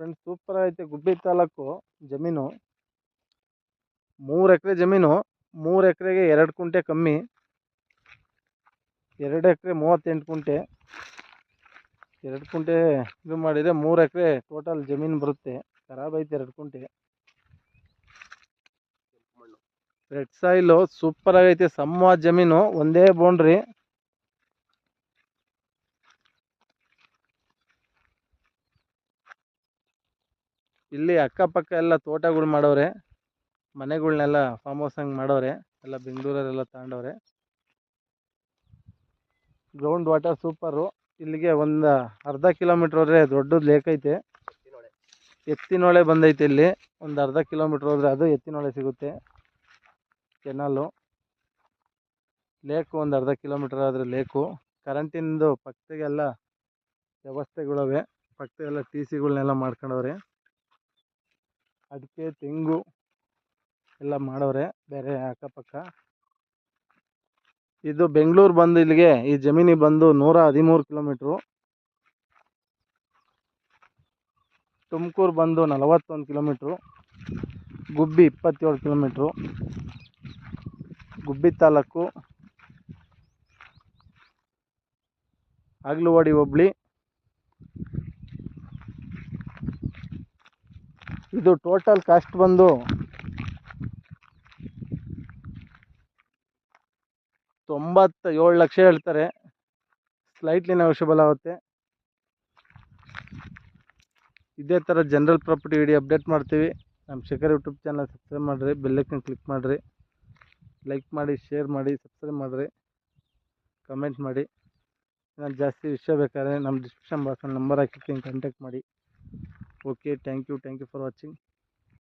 Friends super ಐತೆ ಗುಬ್ಬಿ ತಾಲೂಕು ಜಮೀನು. ಮೂರು ಎಕರೆ ಜಮೀನು. ಮೂರು ಎಕರೆಗೆ ಎರಡು ಕುಂಟೆ ಕಮ್ಮಿ. ಎರಡು ಎಕರೆ ಮೂವತ್ತೆಂಟು ಕುಂಟೆ. ಎರಡು ಕುಂಟೆ ಇದು ಮಾಡಿದರೆ ಮೂರು ಎಕರೆ ಟೋಟಲ್ ಜಮೀನು ಬರುತ್ತೆ. ಖರಾಬ್ ಐತೆ ಎರಡು ಕುಂಟೆ. ರೆಡ್ ಸಾಯಿಲು ಸೂಪರ್ ಆಗೈತೆ. ಸಮ ಜಮೀನು. ಒಂದೇ ಬೌಂಡ್ರಿ ಇಲ್ಲಿ ಅಕ್ಕಪಕ್ಕ ಎಲ್ಲ ತೋಟಗಳು ಮಾಡವ್ರೆ ಮನೆಗಳ್ನೆಲ್ಲ ಫಾರ್ಮ್ ಹೌಸ್ ಹಂಗೆ ಮಾಡವ್ರೆ ಎಲ್ಲ ಬೆಂಗಳೂರಲ್ಲೆಲ್ಲ ತಗೊಂಡವ್ರೆ. ಗ್ರೌಂಡ್ ವಾಟರ್ ಸೂಪರು ಇಲ್ಲಿಗೆ ಒಂದು ಅರ್ಧ ಕಿಲೋಮೀಟ್ರ್ ಹೋದರೆ ದೊಡ್ಡದು ಲೇಕ್ ಐತೆ. ಎತ್ತಿನೊಳೆ ಬಂದೈತೆ ಇಲ್ಲಿ. ಒಂದು ಅರ್ಧ ಕಿಲೋಮೀಟ್ರ್ ಹೋದರೆ ಅದು ಎತ್ತಿನೊಳೆ ಸಿಗುತ್ತೆ. ಕೆನಾಲು ಲೇಕು ಒಂದು ಅರ್ಧ ಕಿಲೋಮೀಟ್ರ್ ಆದರೆ ಲೇಕು ಕರೆಂಟಿಂದು ಪಕ್ಕದಾಗೆಲ್ಲ ವ್ಯವಸ್ಥೆಗಳವೆ. ಪಕ್ಕದೆಲ್ಲ ಟಿ ಸಿಗಳ್ನೆಲ್ಲ ಮಾಡ್ಕೊಂಡವ್ರೆ. ಅಡಿಕೆ, ತೆಂಗು ಎಲ್ಲ ಮಾಡವ್ರೆ ಬೇರೆ ಅಕ್ಕಪಕ್ಕ. ಇದು ಬೆಂಗಳೂರು ಬಂದು ಇಲ್ಲಿಗೆ, ಈ ಜಮೀನಿಗೆ ಬಂದು ನೂರ ಹದಿಮೂರು ಕಿಲೋಮೀಟ್ರು. ತುಮಕೂರು ಬಂದು ನಲವತ್ತೊಂದು ಕಿಲೋಮೀಟ್ರು. ಗುಬ್ಬಿ ಇಪ್ಪತ್ತೇಳು ಕಿಲೋಮೀಟ್ರು. ಗುಬ್ಬಿ ತಾಲೂಕು. ಆಗ್ಲುವಾಡಿ ಹೋಬ್ಳಿ. ಇದು ಟೋಟಲ್ ಕಾಸ್ಟ್ ಬಂದು ತೊಂಬತ್ತ ಏಳು ಲಕ್ಷ ಹೇಳ್ತಾರೆ. ಸ್ಲೈಟ್ಲಿ ನೆಗೋಷಿಯಬಲ್ ಆಗುತ್ತೆ. ಇದೇ ಥರ ಜನರಲ್ ಪ್ರಾಪರ್ಟಿ ವಿಡಿಯೋ ಅಪ್ಡೇಟ್ ಮಾಡ್ತೀವಿ. ನಮ್ಮ ಶೇಖರ್ ಯೂಟ್ಯೂಬ್ ಚಾನಲ್ ಸಬ್ಸ್ಕ್ರೈಬ್ ಮಾಡಿರಿ ಬೆಲ್ಲೈಕನ್ ಕ್ಲಿಕ್ ಮಾಡಿರಿ. ಲೈಕ್ ಮಾಡಿ ಶೇರ್ ಮಾಡಿ ಸಬ್ಸ್ಕ್ರೈಬ್ ಮಾಡಿರಿ. ಕಮೆಂಟ್ ಮಾಡಿ. ನಾನು ಜಾಸ್ತಿ ವಿಷಯ ಬೇಕಾದ್ರೆ ನಮ್ಮ ಡಿಸ್ಕ್ರಿಪ್ಷನ್ ಬಾಕ್ಸಲ್ಲಿ ನಂಬರ್ ಹಾಕಿರ್ತೀನಿ ಕಾಂಟ್ಯಾಕ್ಟ್ ಮಾಡಿ. okay thank you thank you for watching